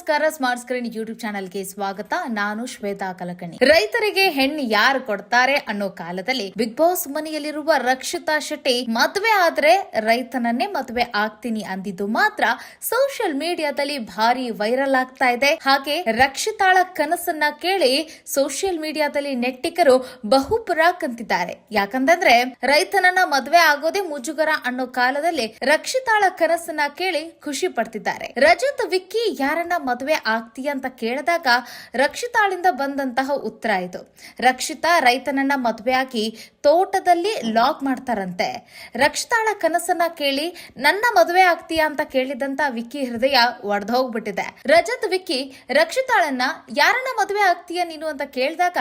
ನಮಸ್ಕಾರ smart screen YouTube ಚಾನೆಲ್ಗೆ ಸ್ವಾಗತ. ನಾನು ಶ್ವೇತಾ ಕಲಕಣಿ. ರೈತರಿಗೆ ಹೆಣ್ಣು ಯಾರು ಕೊಡ್ತಾರೆ ಅನ್ನೋ ಕಾಲದಲ್ಲಿ ಬಿಗ್ ಬಾಸ್ ಮನೆಯಲ್ಲಿರುವ ರಕ್ಷಿತಾ ಶೆಟ್ಟಿ, ಮದುವೆ ಆದ್ರೆ ರೈತನನ್ನೇ ಮದುವೆ ಆಗ್ತೀನಿ ಅಂದಿದ್ದು ಮಾತ್ರ ಸೋಷಿಯಲ್ ಮೀಡಿಯಾದಲ್ಲಿ ಭಾರಿ ವೈರಲ್ ಆಗ್ತಾ ಇದೆ. ಹಾಗೆ ರಕ್ಷಿತಾಳ ಕನಸನ್ನ ಕೇಳಿ ಸೋಷಿಯಲ್ ಮೀಡಿಯಾದಲ್ಲಿ ನೆಟ್ಟಿಕರು ಬಹುಪುರ ಕಂತಿದ್ದಾರೆ ಯಾಕಂತಂದ್ರೆ ರೈತನನ್ನ ಮದುವೆ ಆಗೋದೇ ಮುಜುಗರ ಅನ್ನೋ ಕಾಲದಲ್ಲಿ ರಕ್ಷಿತಾಳ ಕನಸನ್ನ ಕೇಳಿ ಖುಷಿ ಪಡ್ತಿದ್ದಾರೆ. ರಜತ್, ವಿಕ್ಕಿ ಯಾರನ್ನ ಮದುವೆ ಆಗ್ತೀಯ ಅಂತ ಕೇಳಿದಾಗ ರಕ್ಷಿತಾಳಿಂದ ಬಂದಂತಹ ಉತ್ತರ ಇದು. ರಕ್ಷಿತಾ ರೈತನನ್ನ ಮದುವೆಯಾಗಿ ತೋಟದಲ್ಲಿ ಲಾಗ್ ಮಾಡ್ತಾರಂತೆ. ರಕ್ಷಿತಾಳ ಕನಸನ್ನ ಕೇಳಿ ನನ್ನ ಮದುವೆ ಆಗ್ತೀಯಾ ಅಂತ ಕೇಳಿದಂತ ವಿಕ್ಕಿ ಹೃದಯ ಒಡೆದೋಗ್ಬಿಟ್ಟಿದೆ ರಜತ್ ವಿಕ್ಕಿ ರಕ್ಷಿತಾಳನ್ನ ಯಾರನ್ನ ಮದುವೆ ಆಗ್ತೀಯ ನೀನು ಅಂತ ಕೇಳಿದಾಗ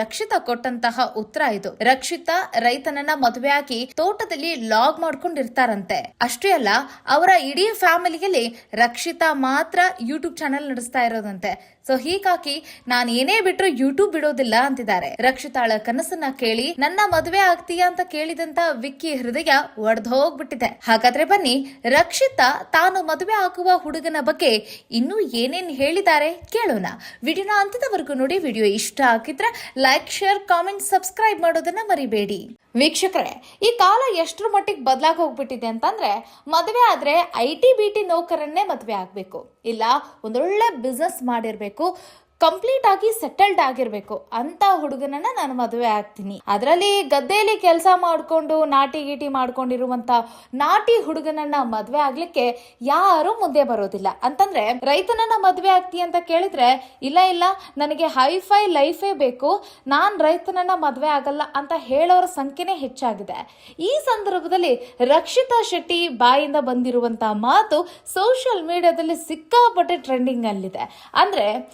ರಕ್ಷಿತಾ ಕೊಟ್ಟಂತಹ ಉತ್ತರ ಇದು. ರಕ್ಷಿತಾ ರೈತನನ್ನ ಮದುವೆಯಾಗಿ ತೋಟದಲ್ಲಿ ಲಾಗ್ ಮಾಡ್ಕೊಂಡಿರ್ತಾರಂತೆ. ಅಷ್ಟೇ ಅಲ್ಲ, ಅವರ ಇಡೀ ಫ್ಯಾಮಿಲಿಯಲ್ಲಿ ರಕ್ಷಿತಾ ಮಾತ್ರ ಯೂಟ್ಯೂಬ್ ಚಾನೆಲ್ ನಡೆಸ್ತಾ ಇರೋದಂತೆ. ಸೊ ಹೀಗಾಗಿ ನಾನು ಏನೇ ಬಿಟ್ರು ಯೂಟ್ಯೂಬ್ ಬಿಡೋದಿಲ್ಲ ಅಂತಿದ್ದಾರೆ. ರಕ್ಷಿತಾಳ ಕನಸನ್ನ ಕೇಳಿ, ನನ್ನ ಮದುವೆ ಆಗ್ತೀಯಾ ಅಂತ ಕೇಳಿದಂತ ವಿಕ್ಕಿ ಹೃದಯ ಹೋಗ್ಬಿಟ್ಟಿದೆ. ಹಾಗಾದ್ರೆ ಬನ್ನಿ, ರಕ್ಷಿತಾ ತಾನು ಮದುವೆ ಆಗುವ ಹುಡುಗನ ಬಗ್ಗೆ ಇನ್ನೂ ಏನೇನ್ ಹೇಳಿದ್ದಾರೆ ಕೇಳೋಣ. ವಿಡಿಯೋನ ಅಂತ್ಯದವರೆಗೂ ನೋಡಿ, ವಿಡಿಯೋ ಇಷ್ಟ ಆಗಿದ್ರೆ ಲೈಕ್ ಶೇರ್ ಕಾಮೆಂಟ್ ಸಬ್ಸ್ಕ್ರೈಬ್ ಮಾಡೋದನ್ನ ಮರಿಬೇಡಿ. ವೀಕ್ಷಕರೇ, ಈ ಕಾಲ ಎಷ್ಟರ ಮಟ್ಟಿಗೆ ಬದಲಾಗಿ ಹೋಗ್ಬಿಟ್ಟಿದೆ ಅಂತಂದ್ರೆ, ಮದುವೆ ಆದ್ರೆ ಐ ಟಿ ಬಿ ಟಿ ನೌಕರನ್ನೇ ಮದುವೆ ಆಗಬೇಕು. ಇಲ್ಲ, ಒಂದೊಳ್ಳೆ ಬಿಸ್ನೆಸ್ ಮಾಡಿರ್ಬೇಕು. को ಕಂಪ್ಲೀಟ್ ಆಗಿ ಸೆಟಲ್ಡ್ ಆಗಿರ್ಬೇಕು. ಅಂತ ಹುಡುಗನನ್ನ ನಾನು ಮದುವೆ ಆಗ್ತೀನಿ. ಅದರಲ್ಲಿ ಗದ್ದೆಯಲ್ಲಿ ಕೆಲಸ ಮಾಡಿಕೊಂಡು, ನಾಟಿ ಗೀಟಿ ಮಾಡ್ಕೊಂಡಿರುವಂತ ನಾಟಿ ಹುಡುಗನನ್ನ ಮದುವೆ ಆಗ್ಲಿಕ್ಕೆ ಯಾರು ಮುಂದೆ ಬರೋದಿಲ್ಲ. ಅಂತಂದ್ರೆ, ರೈತನನ್ನ ಮದುವೆ ಆಗ್ತಿ ಅಂತ ಕೇಳಿದ್ರೆ, ಇಲ್ಲ ಇಲ್ಲ, ನನಗೆ ಹೈಫೈ ಲೈಫೇ ಬೇಕು, ನಾನ್ ರೈತನನ್ನ ಮದುವೆ ಆಗಲ್ಲ ಅಂತ ಹೇಳೋರ ಸಂಖ್ಯೆನೇ ಹೆಚ್ಚಾಗಿದೆ. ಈ ಸಂದರ್ಭದಲ್ಲಿ ರಕ್ಷಿತಾ ಶೆಟ್ಟಿ ಬಾಯಿಂದ ಬಂದಿರುವಂತ ಮಾತು ಸೋಷಿಯಲ್ ಮೀಡಿಯಾದಲ್ಲಿ ಸಿಕ್ಕಾಪಟ್ಟೆ ಟ್ರೆಂಡಿಂಗ್ ಅಲ್ಲಿದೆ. ಅಂದ್ರೆ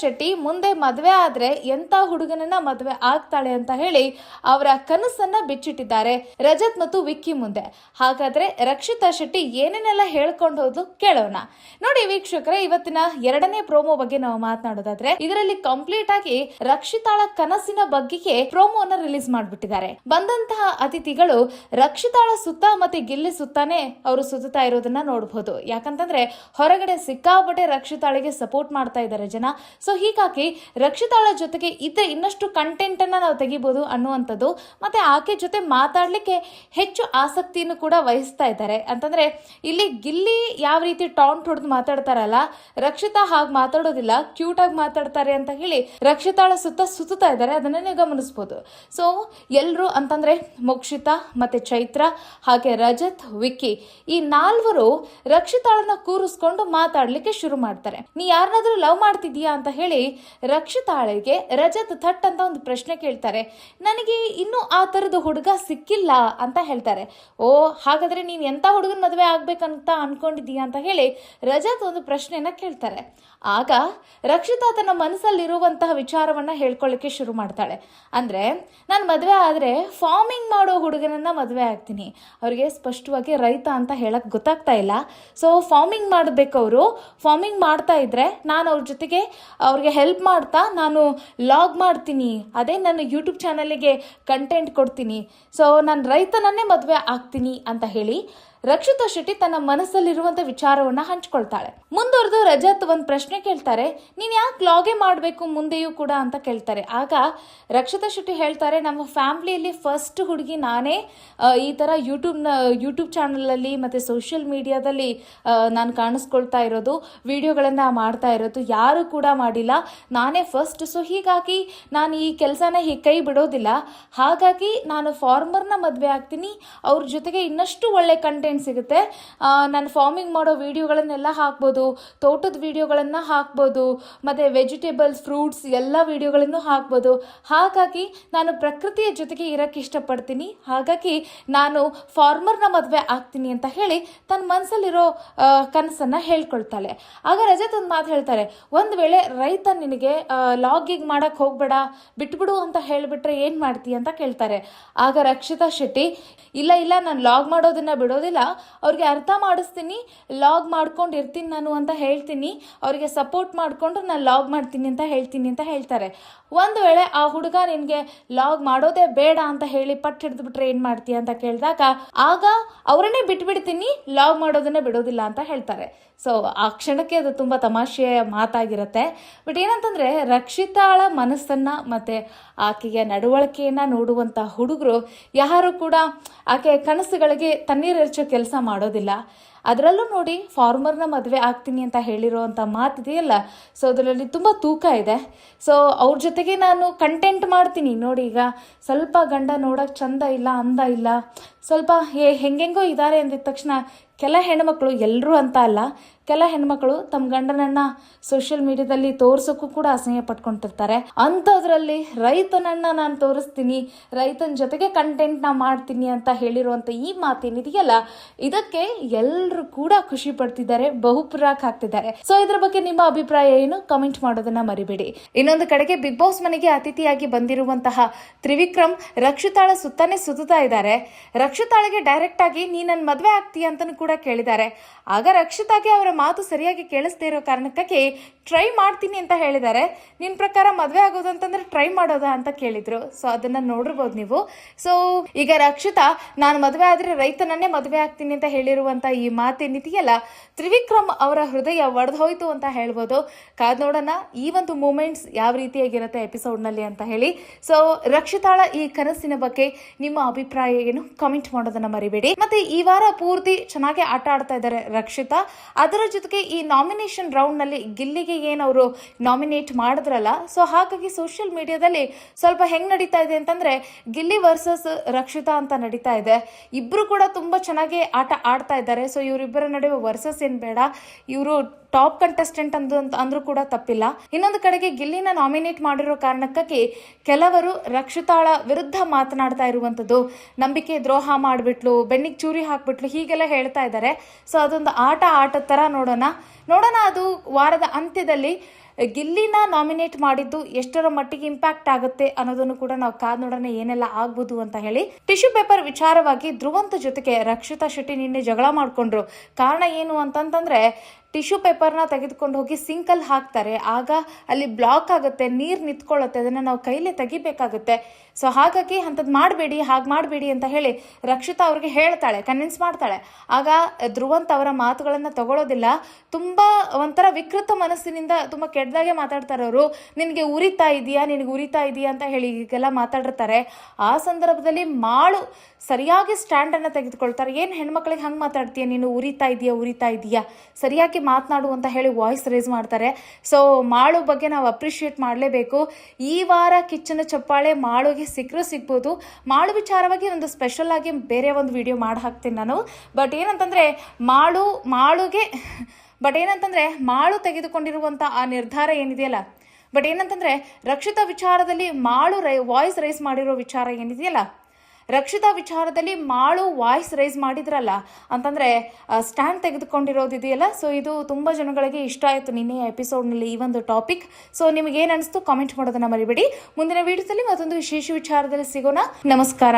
ಶೆಟ್ಟಿ, ಮುಂದೆ ಮದುವೆ ಆದ್ರೆ ಎಂತ ಹುಡುಗನನ್ನ ಮದುವೆ ಆಗ್ತಾಳೆ ಅಂತ ಹೇಳಿ ಅವರ ಕನಸನ್ನ ಬಿಚ್ಚಿಟ್ಟಿದ್ದಾರೆ. ರಜತ್ ಮತ್ತು ವಿಕ್ಕಿ ಮುಂದೆ. ಹಾಗಾದ್ರೆ ರಕ್ಷಿತಾ ಶೆಟ್ಟಿ ಏನೇನೆಲ್ಲ ಹೇಳ್ಕೊಂಡು ಹೋದ್ಲು ಕೇಳೋಣ. ನೋಡಿ ವೀಕ್ಷಕರೇ, ಇವತ್ತಿನ ಎರಡನೇ ಪ್ರೋಮೋ ಬಗ್ಗೆ ನಾವು ಮಾತನಾಡೋದಾದ್ರೆ, ಇದರಲ್ಲಿ ಕಂಪ್ಲೀಟ್ ಆಗಿ ರಕ್ಷಿತಾಳ ಕನಸಿನ ಬಗ್ಗೆಗೆ ಪ್ರೋಮೋನ ರಿಲೀಸ್ ಮಾಡ್ಬಿಟ್ಟಿದ್ದಾರೆ. ಬಂದಂತಹ ಅತಿಥಿಗಳು ರಕ್ಷಿತಾಳ ಸುತ್ತ ಮತ್ತೆ ಗಿಲ್ಲಿ ಸುತ್ತಾನೆ ಅವರು ಸುತ್ತಾ ಇರೋದನ್ನ ನೋಡಬಹುದು ಯಾಕಂತಂದ್ರೆ ಹೊರಗಡೆ ಸಿಕ್ಕಾಪಟ್ಟೆ ರಕ್ಷಿತಾಳಿಗೆ ಸಪೋರ್ಟ್ ಮಾಡ್ತಾ ಇದ್ದಾರೆ ಜನ. ಸೊ ಹೀಗಾಗಿ ರಕ್ಷಿತಾಳ ಜೊತೆಗೆ ಇದ್ದರೆ ಇನ್ನಷ್ಟು ಕಂಟೆಂಟ್ ಅನ್ನ ನಾವು ತೆಗಿಬೋದು ಅನ್ನುವಂಥದ್ದು, ಮತ್ತೆ ಆಕೆ ಜೊತೆ ಮಾತಾಡಲಿಕ್ಕೆ ಹೆಚ್ಚು ಆಸಕ್ತಿಯನ್ನು ಕೂಡ ವಹಿಸ್ತಾ ಇದ್ದಾರೆ. ಅಂತಂದ್ರೆ, ಇಲ್ಲಿ ಗಿಲ್ಲಿ ಯಾವ ರೀತಿ ಟಾಂಟ್ ಹೊಡೆದು ಮಾತಾಡ್ತಾರಲ್ಲ, ರಕ್ಷಿತಾ ಹಾಗೆ ಮಾತಾಡೋದಿಲ್ಲ ಕ್ಯೂಟಾಗಿ ಮಾತಾಡ್ತಾರೆ ಅಂತ ಹೇಳಿ ರಕ್ಷಿತಾಳ ಸುತ್ತ ಸುತ್ತಾ ಇದ್ದಾರೆ, ಅದನ್ನ ನೀವು ಗಮನಿಸಬಹುದು ಸೊ ಎಲ್ಲರೂ ಅಂತಂದ್ರೆ ಮೋಕ್ಷಿತಾ ಮತ್ತೆ ಚೈತ್ರ, ಹಾಗೆ ರಜತ್, ವಿಕ್ಕಿ, ಈ ನಾಲ್ವರು ರಕ್ಷಿತಾಳನ್ನ ಕೂರಿಸ್ಕೊಂಡು ಮಾತಾಡಲಿಕ್ಕೆ ಶುರು ಮಾಡ್ತಾರೆ. ನೀ ಯಾರನ್ನಾದ್ರೂ ಲವ್ ಮಾಡ್ತಿದ್ಯಾ? ಅಂತ ಹೇಳಿ ರಕ್ಷಿತಾಳಿಗೆ ರಜತ್ ಥಟ್ ಅಂತ ಒಂದು ಪ್ರಶ್ನೆ ಕೇಳ್ತಾರೆ. ನನಗೆ ಇನ್ನೂ ಆ ಥರದ ಹುಡುಗ ಸಿಕ್ಕಿಲ್ಲ ಅಂತ ಹೇಳ್ತಾರೆ. ಓ, ಹಾಗಾದ್ರೆ ನೀನು ಎಂಥ ಹುಡುಗನ ಮದುವೆ ಆಗ್ಬೇಕಂತ ಅನ್ಕೊಂಡಿದ್ದೀಯ ಅಂತ ಹೇಳಿ ರಜತ್ ಒಂದು ಪ್ರಶ್ನೆಯನ್ನ ಕೇಳ್ತಾರೆ. ಆಗ ರಕ್ಷಿತಾ ತನ್ನ ಮನಸ್ಸಲ್ಲಿರುವಂತಹ ವಿಚಾರವನ್ನ ಹೇಳ್ಕೊಳ್ಳಿಕ್ಕೆ ಶುರು ಮಾಡ್ತಾಳೆ. ಅಂದ್ರೆ, ನಾನು ಮದುವೆ ಆದ್ರೆ ಫಾರ್ಮಿಂಗ್ ಮಾಡೋ ಹುಡುಗನನ್ನ ಮದುವೆ ಆಗ್ತೀನಿ. ಅವರಿಗೆ ಸ್ಪಷ್ಟವಾಗಿ ರೈತ ಅಂತ ಹೇಳಕ್ ಗೊತ್ತಾಗ್ತಾ ಇಲ್ಲ. ಸೊ ಫಾರ್ಮಿಂಗ್ ಮಾಡಬೇಕು ಅವರು ಫಾರ್ಮಿಂಗ್ ಮಾಡ್ತಾ ಇದ್ರೆ ನಾನು ಅವ್ರ ಜೊತೆಗೆ ಅವ್ರಿಗೆ ಹೆಲ್ಪ್ ಮಾಡ್ತಾ ನಾನು ಲಾಗ್ ಮಾಡ್ತೀನಿ. ಅದೇ ನನ್ನ ಯೂಟ್ಯೂಬ್ ಚಾನಲಿಗೆ ಕಂಟೆಂಟ್ ಕೊಡ್ತೀನಿ. ಸೊ ನಾನು ರೈತನನ್ನೇ ಮದುವೆ ಆಗ್ತೀನಿ ಅಂತ ಹೇಳಿ ರಕ್ಷಿತಾ ಶೆಟ್ಟಿ ತನ್ನ ಮನಸ್ಸಲ್ಲಿರುವಂತ ವಿಚಾರವನ್ನ ಹಂಚ್ಕೊಳ್ತಾಳೆ. ಮುಂದುವರೆದು ರಜತ್ ಒಂದು ಪ್ರಶ್ನೆ ಕೇಳ್ತಾರೆ, ನೀನ್ ಯಾಕೆ ಲಾಗೆ ಮಾಡಬೇಕು ಮುಂದೆಯೂ ಕೂಡ ಅಂತ ಕೇಳ್ತಾರೆ. ಆಗ ರಕ್ಷಿತಾ ಶೆಟ್ಟಿ ಹೇಳ್ತಾರೆ, ನಮ್ಮ ಫ್ಯಾಮಿಲಿಯಲ್ಲಿ ಫಸ್ಟ್ ಹುಡುಗಿ ನಾನೇ. ಈ ತರ ಯೂಟ್ಯೂಬ್ನ ಯೂಟ್ಯೂಬ್ ಚಾನಲಲ್ಲಿ ಮತ್ತೆ ಸೋಷಿಯಲ್ ಮೀಡಿಯಾದಲ್ಲಿ ನಾನು ಕಾಣಿಸ್ಕೊಳ್ತಾ ಇರೋದು, ವಿಡಿಯೋಗಳನ್ನ ಮಾಡ್ತಾ ಇರೋದು, ಯಾರು ಕೂಡ ಮಾಡಿಲ್ಲ. ನಾನೇ ಫಸ್ಟ್ ಸೊ ಹೀಗಾಗಿ ನಾನು ಈ ಕೆಲಸನ ಹೀಗೆ ಕೈ ಬಿಡೋದಿಲ್ಲ. ಹಾಗಾಗಿ ನಾನು ಫಾರ್ಮರ್ನ ಮದುವೆ ಆಗ್ತೀನಿ. ಅವ್ರ ಜೊತೆಗೆ ಇನ್ನಷ್ಟು ಒಳ್ಳೆ ಕಂಟೆಂಟ್ ಸಿಗುತ್ತೆ? ನಾನು ಫಾರ್ಮಿಂಗ್ ಮಾಡೋ ವೀಡಿಯೋಗಳನ್ನೆಲ್ಲ ಹಾಕ್ಬೋದು, ತೋಟದ ವೀಡಿಯೋಗಳನ್ನು ಹಾಕ್ಬೋದು, ಮತ್ತು ವೆಜಿಟೇಬಲ್ಸ್ ಫ್ರೂಟ್ಸ್ ಎಲ್ಲ ವೀಡಿಯೋಗಳನ್ನು ಹಾಕ್ಬೋದು. ಹಾಗಾಗಿ ನಾನು ಪ್ರಕೃತಿಯ ಜೊತೆಗೆ ಇರೋಕ್ಕೆ ಇಷ್ಟಪಡ್ತೀನಿ. ಹಾಗಾಗಿ ನಾನು ಫಾರ್ಮರ್ನ ಮದುವೆ ಆಗ್ತೀನಿ ಅಂತ ಹೇಳಿ ತನ್ನ ಮನಸ್ಸಲ್ಲಿರೋ ಕನಸನ್ನು ಹೇಳ್ಕೊಳ್ತಾಳೆ. ಆಗ ರಜತ್ ಒಂದು ಮಾತು ಹೇಳ್ತಾರೆ, ಒಂದು ವೇಳೆ ರೈತ ನಿನಗೆ ಲಾಗಿಗ್ ಮಾಡೋಕ್ಕೆ ಹೋಗ್ಬೇಡ, ಬಿಟ್ಬಿಡು ಅಂತ ಹೇಳಿಬಿಟ್ರೆ ಏನು ಮಾಡ್ತೀಯ? ಅಂತ ಕೇಳ್ತಾರೆ. ಆಗ ರಕ್ಷಿತಾ ಶೆಟ್ಟಿ, ಇಲ್ಲ ಇಲ್ಲ, ನಾನು ಲಾಗ್ ಮಾಡೋದನ್ನು ಬಿಡೋದಿಲ್ಲ. ಅವ್ರಿಗೆ ಅರ್ಥ ಮಾಡಿಸ್ತೀನಿ ಲಾಗ್ ಮಾಡ್ಕೊಂಡು ಇರ್ತೀನಿ ನಾನು ಅಂತ ಹೇಳ್ತೀನಿ. ಅವರಿಗೆ ಸಪೋರ್ಟ್ ಮಾಡಿಕೊಂಡು ನಾನು ಲಾಗ್ ಮಾಡ್ತೀನಿ ಅಂತ ಹೇಳ್ತೀನಿ ಅಂತ ಹೇಳ್ತಾರೆ. ಒಂದು ವೇಳೆ ಆ ಹುಡುಗ ನಿನಗೆ ಲಾಗ್ ಮಾಡೋದೇ ಬೇಡ ಅಂತ ಹೇಳಿ ಪಟ್ಟು ಹಿಡಿದ್ಬಿಟ್ರೆ ಏನು ಮಾಡ್ತೀಯ ಅಂತ ಕೇಳಿದಾಗ, ಆಗ ಅವರನ್ನೇ ಬಿಟ್ಬಿಡ್ತೀನಿ ಲಾಗ್ ಮಾಡೋದನ್ನೇ ಬಿಡೋದಿಲ್ಲ ಅಂತ ಹೇಳ್ತಾರೆ. ಸೊ ಆ ಕ್ಷಣಕ್ಕೆ ಅದು ತುಂಬ ತಮಾಷೆಯ ಮಾತಾಗಿರುತ್ತೆ. ಬಟ್ ಏನಂತಂದರೆ, ರಕ್ಷಿತಾಳ ಮನಸ್ಸನ್ನು ಮತ್ತು ಆಕೆಯ ನಡವಳಿಕೆಯನ್ನು ನೋಡುವಂಥ ಹುಡುಗರು ಯಾರು ಕೂಡ ಆಕೆ ಕನಸುಗಳಿಗೆ ತಣ್ಣೀರೆರಚೋ ಕೆಲಸ ಮಾಡೋದಿಲ್ಲ. ಅದರಲ್ಲೂ ನೋಡಿ, ಫಾರ್ಮರ್ನ ಮದುವೆ ಆಗ್ತೀನಿ ಅಂತ ಹೇಳಿರೋವಂಥ ಮಾತಿದೆಯಲ್ಲ ಸೊ ಅದರಲ್ಲಿ ತುಂಬ ತೂಕ ಇದೆ. ಸೊ ಅವ್ರ ಜೊತೆಗೆ ನಾನು ಕಂಟೆಂಟ್ ಮಾಡ್ತೀನಿ. ನೋಡಿ ಈಗ, ಸ್ವಲ್ಪ ಗಂಡ ನೋಡೋಕೆ ಚಂದ ಇಲ್ಲ, ಅಂದ ಇಲ್ಲ. ಸ್ವಲ್ಪ ಹೇ, ಹೆಂಗೆಂಗೋ ಇದ್ದಾರೆ ಅಂದಿದ ತಕ್ಷಣ ಕೆಲ ಹೆಣ್ಮಕ್ಳು ಎಲ್ಲರೂ ಅಂತ ಅಲ್ಲ ಕೆಲ ಹೆಣ್ಮಕ್ಳು ತಮ್ಮ ಗಂಡನನ್ನ ಸೋಷಿಯಲ್ ಮೀಡಿಯಾದಲ್ಲಿ ತೋರ್ಸೋಕ್ಕೂ ಕೂಡ ಅಸಹ್ಯ ಪಟ್ಕೊಂಡಿರ್ತಾರೆ. ಅಂಥದ್ರಲ್ಲಿ ರೈತನನ್ನ ನಾನು ತೋರಿಸ್ತೀನಿ, ರೈತನ ಜೊತೆಗೆ ಕಂಟೆಂಟ್ನ ಮಾಡ್ತೀನಿ ಅಂತ ಹೇಳಿರುವಂಥ ಈ ಮಾತೇನಿದೆಯಲ್ಲ, ಇದಕ್ಕೆ ಎಲ್ಲರೂ ಕೂಡ ಖುಷಿ ಪಡ್ತಿದ್ದಾರೆ, ಬಹುಪುರಾಕ್ ಹಾಕ್ತಿದ್ದಾರೆ ಸೊ ಇದ್ರ ಬಗ್ಗೆ ನಿಮ್ಮ ಅಭಿಪ್ರಾಯ ಏನು? ಕಮೆಂಟ್ ಮಾಡೋದನ್ನ ಮರಿಬೇಡಿ. ಇನ್ನೊಂದು ಕಡೆಗೆ ಬಿಗ್ ಬಾಸ್ ಮನೆಗೆ ಅತಿಥಿಯಾಗಿ ಬಂದಿರುವಂತಹ ತ್ರಿವಿಕ್ರಮ್ ರಕ್ಷಿತಾಳ ಸುತ್ತಾನೆ ಸುತ್ತಾ ಇದ್ದಾರೆ. ರಕ್ಷಿತಾಳಿಗೆ ಡೈರೆಕ್ಟ್ ಆಗಿ, ನೀ ನನ್ನ ಮದುವೆ ಆಗ್ತೀಯ ಅಂತಲೂ ಕೂಡ ಕೇಳಿದ್ದಾರೆ. ಆಗ ರಕ್ಷಿತಾಗೆ ಅವರ ಮಾತು ಸರಿಯಾಗಿ ಕೇಳಿಸ್ತಾ ಇರೋ ಕಾರಣಕ್ಕಾಗಿ ಟ್ರೈ ಮಾಡ್ತೀನಿ ಅಂತ ಹೇಳಿದ್ದಾರೆ. ನಿನ್ನ ಪ್ರಕಾರ ಮದುವೆ ಆಗೋದು ಅಂತಂದ್ರೆ ಟ್ರೈ ಮಾಡೋದಾ ಅಂತ ಕೇಳಿದ್ರು. ಸೊ ಅದನ್ನ ನೋಡಿರ್ಬೋದು ನೀವು. ಸೊ ಈಗ ರಕ್ಷಿತಾ, ನಾನು ಮದುವೆ ಆದ್ರೆ ರೈತನನ್ನೇ ಮದುವೆ ಆಗ್ತೀನಿ ಅಂತ ಹೇಳಿರುವಂತ ಈ ಮಾತೇನಿದೆಯಲ್ಲ, ತ್ರಿವಿಕ್ರಮ್ ಅವರ ಹೃದಯ ಒಡೆದು ಹೋಯ್ತು ಅಂತ ಹೇಳ್ಬೋದು. ಕಾದ್ ನೋಡೋಣ, ಈ ಒಂದು ಮೂಮೆಂಟ್ಸ್ ಯಾವ ರೀತಿಯಾಗಿರುತ್ತೆ ಎಪಿಸೋಡ್ನಲ್ಲಿ ಅಂತ ಹೇಳಿ. ಸೊ ರಕ್ಷಿತಾಳ ಈ ಕನಸಿನ ಬಗ್ಗೆ ನಿಮ್ಮ ಅಭಿಪ್ರಾಯ ಏನು? ಕಮೆಂಟ್ ಮಾಡೋದನ್ನ ಮರಿಬೇಡಿ. ಮತ್ತೆ ಈ ವಾರ ಪೂರ್ತಿ ಚೆನ್ನಾಗಿ ಆಟ ಆಡ್ತಾ ಇದ್ದಾರೆ ರಕ್ಷಿತಾ. ಅದರ ಜೊತೆಗೆ ಈ ನಾಮಿನೇಷನ್ ರೌಂಡ್ನಲ್ಲಿ ಗಿಲ್ಲಿಗೆ ಏನು ಅವರು ನಾಮಿನೇಟ್ ಮಾಡಿದ್ರಲ್ಲ ಸೊ ಹಾಗಾಗಿ ಸೋಷಿಯಲ್ ಮೀಡಿಯಾದಲ್ಲಿ ಸ್ವಲ್ಪ ಹೆಂಗ್ ನಡೀತಾ ಇದೆ ಅಂತಂದ್ರೆ ಗಿಲ್ಲಿ ವರ್ಸಸ್ ರಕ್ಷಿತಾ ಅಂತ ನಡೀತಾ ಇದೆ. ಇಬ್ರು ಕೂಡ ತುಂಬಾ ಚೆನ್ನಾಗಿ ಆಟ ಆಡ್ತಾ ಇದ್ದಾರೆ. ಸೊ ಇವರಿಬ್ಬರ ನಡುವೆ ವರ್ಸಸ್ ಏನ್ ಬೇಡ. ಇವರು ಟಾಪ್ ಕಂಟೆಸ್ಟೆಂಟ್ ಅಂದು ಅಂತ ಅಂದ್ರೂ ಕೂಡ ತಪ್ಪಿಲ್ಲ. ಇನ್ನೊಂದು ಕಡೆಗೆ ಗಿಲ್ಲಿನ ನಾಮಿನೇಟ್ ಮಾಡಿರೋ ಕಾರಣಕ್ಕಾಗಿ ಕೆಲವರು ರಕ್ಷಿತಾಳ ವಿರುದ್ಧ ಮಾತನಾಡ್ತಾ ಇರುವಂಥದ್ದು. ನಂಬಿಕೆ ದ್ರೋಹ ಮಾಡಿಬಿಟ್ಲು, ಬೆನ್ನಿಗೆ ಚೂರಿ ಹಾಕ್ಬಿಟ್ಲು, ಹೀಗೆಲ್ಲ ಹೇಳ್ತಾ ಇದ್ದಾರೆ. ಸೊ, ಅದೊಂದು ಆಟ ಆಟದ ಥರ ನೋಡೋಣ. ನೋಡೋಣ ಅದು ವಾರದ ಅಂತ್ಯದಲ್ಲಿ ಗಿಲ್ಲಿನ ನಾಮಿನೇಟ್ ಮಾಡಿದ್ದು ಎಷ್ಟರ ಮಟ್ಟಿಗೆ ಇಂಪ್ಯಾಕ್ಟ್ ಆಗುತ್ತೆ ಅನ್ನೋದನ್ನು ಕೂಡ ನಾವು ಕಾದ್ ನೋಡೋಣ, ಏನೆಲ್ಲ ಆಗ್ಬೋದು ಅಂತ ಹೇಳಿ. ಟಿಶ್ಯೂ ಪೇಪರ್ ವಿಚಾರವಾಗಿ ಧ್ರುವಂತ ಜೊತೆಗೆ ರಕ್ಷಿತಾ ಶೆಟ್ಟಿ ನಿನ್ನೆ ಜಗಳ ಮಾಡ್ಕೊಂಡ್ರು. ಕಾರಣ ಏನು ಅಂತಂತಂದ್ರೆ ಟಿಶ್ಯೂ ಪೇಪರ್ನ ತೆಗೆದುಕೊಂಡು ಹೋಗಿ ಸಿಂಕಲ್ಲಿ ಹಾಕ್ತಾರೆ. ಆಗ ಅಲ್ಲಿ ಬ್ಲಾಕ್ ಆಗುತ್ತೆ, ನೀರು ನಿಂತ್ಕೊಳ್ಳುತ್ತೆ, ಅದನ್ನು ನಾವು ಕೈಲೇ ತೆಗಿಬೇಕಾಗುತ್ತೆ. ಸೊ ಹಾಗಾಗಿ ಅಂಥದ್ದು ಮಾಡಬೇಡಿ, ಹಾಗೆ ಮಾಡಬೇಡಿ ಅಂತ ಹೇಳಿ ರಕ್ಷಿತಾ ಅವ್ರಿಗೆ ಹೇಳ್ತಾಳೆ ಕನ್ವಿನ್ಸ್ ಮಾಡ್ತಾಳೆ. ಆಗ ಧ್ರುವಂತ ಅವರ ಮಾತುಗಳನ್ನು ತಗೊಳ್ಳೋದಿಲ್ಲ ತುಂಬ ಒಂಥರ ವಿಕೃತ ಮನಸ್ಸಿನಿಂದ ತುಂಬ ಕೆಟ್ಟದಾಗೆ ಮಾತಾಡ್ತಾರೆ ಅವರು. ನಿನಗೆ ಉರಿತಾ ಇದೆಯಾ, ನಿನಗೆ ಉರಿತಾ ಇದೆಯಾ ಅಂತ ಹೇಳಿ ಈಗೆಲ್ಲ ಮಾತಾಡಿರ್ತಾರೆ. ಆ ಸಂದರ್ಭದಲ್ಲಿ ಮಾಳು ಸರಿಯಾಗಿ ಸ್ಟ್ಯಾಂಡನ್ನು ತೆಗೆದುಕೊಳ್ತಾರೆ. ಏನು ಹೆಣ್ಮಕ್ಳಿಗೆ ಹಂಗೆ ಮಾತಾಡ್ತೀಯ? ನೀನು ಉರಿತಾ ಇದೆಯಾ ಉರಿತಾ ಇದೆಯಾ? ಸರಿಯಾಗಿ ಮಾತನಾಡು ಅಂತ ಹೇಳಿ ವಾಯ್ಸ್ ರೇಸ್ ಮಾಡ್ತಾರೆ. ಸೊ ಮಾಳು ಬಗ್ಗೆ ನಾವು ಅಪ್ರಿಷಿಯೇಟ್ ಮಾಡಲೇಬೇಕು. ಈ ವಾರ ಕಿಚ್ಚನ ಚಪ್ಪಾಳೆ ಮಾಳುಗೆ ಸಿಕ್ಕರೂ ಸಿಗ್ಬೋದು. ಮಾಳು ವಿಚಾರವಾಗಿ ಒಂದು ಸ್ಪೆಷಲ್ ಆಗಿ ಬೇರೆ ಒಂದು ವಿಡಿಯೋ ಮಾಡಿ ಹಾಕ್ತೀನಿ ನಾನು. ಬಟ್ ಏನಂತಂದರೆ ಮಾಳು ಮಾಳುಗೆ ಬಟ್ ಏನಂತಂದರೆ ಮಾಳು ತೆಗೆದುಕೊಂಡಿರುವಂಥ ಆ ನಿರ್ಧಾರ ಏನಿದೆಯಲ್ಲ? ಬಟ್ ಏನಂತಂದರೆ ರಕ್ಷಿತ ವಿಚಾರದಲ್ಲಿ ಮಾಳು ರೈ ವಾಯ್ಸ್ ರೈಸ್ ಮಾಡಿರೋ ವಿಚಾರ ಏನಿದೆಯಲ್ಲ? ರಕ್ಷಿತಾ ವಿಚಾರದಲ್ಲಿ ಮಾಳು ವಾಯ್ಸ್ ರೈಸ್ ಮಾಡಿದ್ರಲ್ಲ ಅಂತಂದರೆ ಸ್ಟ್ಯಾಂಡ್ ತೆಗೆದುಕೊಂಡಿರೋದಿದೆಯಲ್ಲ? ಸೊ ಇದು ತುಂಬ ಜನಗಳಿಗೆ ಇಷ್ಟ ಆಯಿತು ನಿನ್ನೆ ಎಪಿಸೋಡ್ನಲ್ಲಿ ಈ ಒಂದು ಟಾಪಿಕ್. ಸೊ ನಿಮಗೆ ಏನು ಅನಿಸ್ತು ಕಾಮೆಂಟ್ ಮಾಡೋದನ್ನ ಮರಿಬೇಡಿ. ಮುಂದಿನ ವಿಡಿಯೋದಲ್ಲಿ ಮತ್ತೊಂದು ವಿಶೇಷ ವಿಚಾರದಲ್ಲಿ ಸಿಗೋಣ. ನಮಸ್ಕಾರ.